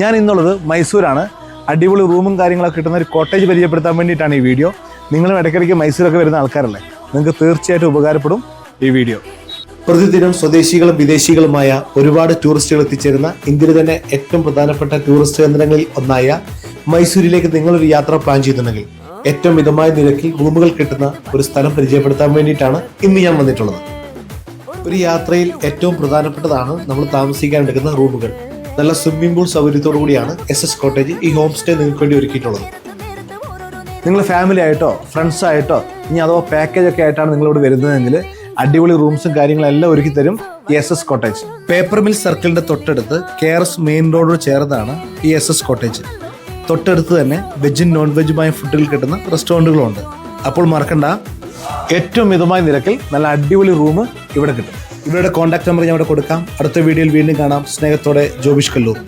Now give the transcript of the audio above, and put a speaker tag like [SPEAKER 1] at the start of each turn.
[SPEAKER 1] ഞാൻ ഇന്നുള്ളത് മൈസൂരാണ്. അടിപൊളി റൂമും കാര്യങ്ങളൊക്കെ കിട്ടുന്ന ഒരു കോട്ടേജ് പരിചയപ്പെടുത്താൻ വേണ്ടിയിട്ടാണ് ഈ വീഡിയോ. നിങ്ങളും ഇടയ്ക്കിടയ്ക്ക് മൈസൂരൊക്കെ വരുന്ന ആൾക്കാരല്ലേ? നിങ്ങൾക്ക് തീർച്ചയായിട്ടും ഉപകാരപ്പെടും ഈ വീഡിയോ. പ്രതിദിനം സ്വദേശികളും വിദേശികളുമായ ഒരുപാട് ടൂറിസ്റ്റുകൾ എത്തിച്ചേരുന്ന ഇന്ത്യയിലെ തന്നെ ഏറ്റവും പ്രധാനപ്പെട്ട ടൂറിസ്റ്റ് കേന്ദ്രങ്ങളിൽ ഒന്നായ മൈസൂരിലേക്ക് നിങ്ങളൊരു യാത്ര പ്ലാൻ ചെയ്യുന്നുണ്ടെങ്കിൽ ഏറ്റവും മിതമായ നിരക്കിൽ റൂമുകൾ കിട്ടുന്ന ഒരു സ്ഥലം പരിചയപ്പെടുത്താൻ വേണ്ടിയിട്ടാണ് ഇന്ന് ഞാൻ വന്നിട്ടുള്ളത്. ഒരു യാത്രയിൽ ഏറ്റവും പ്രധാനപ്പെട്ടതാണ് നമ്മൾ താമസിക്കാൻ എടുക്കുന്ന റൂമുകൾ. നല്ല സ്വിമ്മിംഗ് പൂൾ സൗകര്യത്തോടു കൂടിയാണ് എസ് എസ് കോട്ടേജ് ഈ ഹോം സ്റ്റേ നിങ്ങൾക്ക് വേണ്ടി ഒരുക്കിയിട്ടുള്ളത്. നിങ്ങൾ ഫാമിലി ആയിട്ടോ ഫ്രണ്ട്സ് ആയിട്ടോ ഇനി അതോ പാക്കേജ് ഒക്കെ ആയിട്ടാണ് നിങ്ങളിവിടെ വരുന്നതെങ്കിൽ അടിപൊളി റൂംസും കാര്യങ്ങളെല്ലാം ഒരുക്കി തരും S S cottage paper mill സർക്കിളിന്റെ തൊട്ടടുത്ത് കെ ആർ എസ് മെയിൻ റോഡോട് ചേർന്നാണ് ഈ എസ് എസ് കോട്ടേജ് തൊട്ടടുത്ത് തന്നെ വെജും നോൺ വെജുമായ ഫുഡുകൾ കിട്ടുന്ന റെസ്റ്റോറന്റുകളുണ്ട് അപ്പോൾ മറക്കണ്ട ഏറ്റവും മിതമായ നിരക്കിൽ നല്ല അടിപൊളി റൂം ഇവിടെ കിട്ടും. ഇവരുടെ കോൺടാക്ട് നമ്പർ ഞാൻ ഇവിടെ കൊടുക്കാം. അടുത്ത വീഡിയോയിൽ വീണ്ടും കാണാം. സ്നേഹത്തോടെ ജോബിഷ് കല്ലൂർ.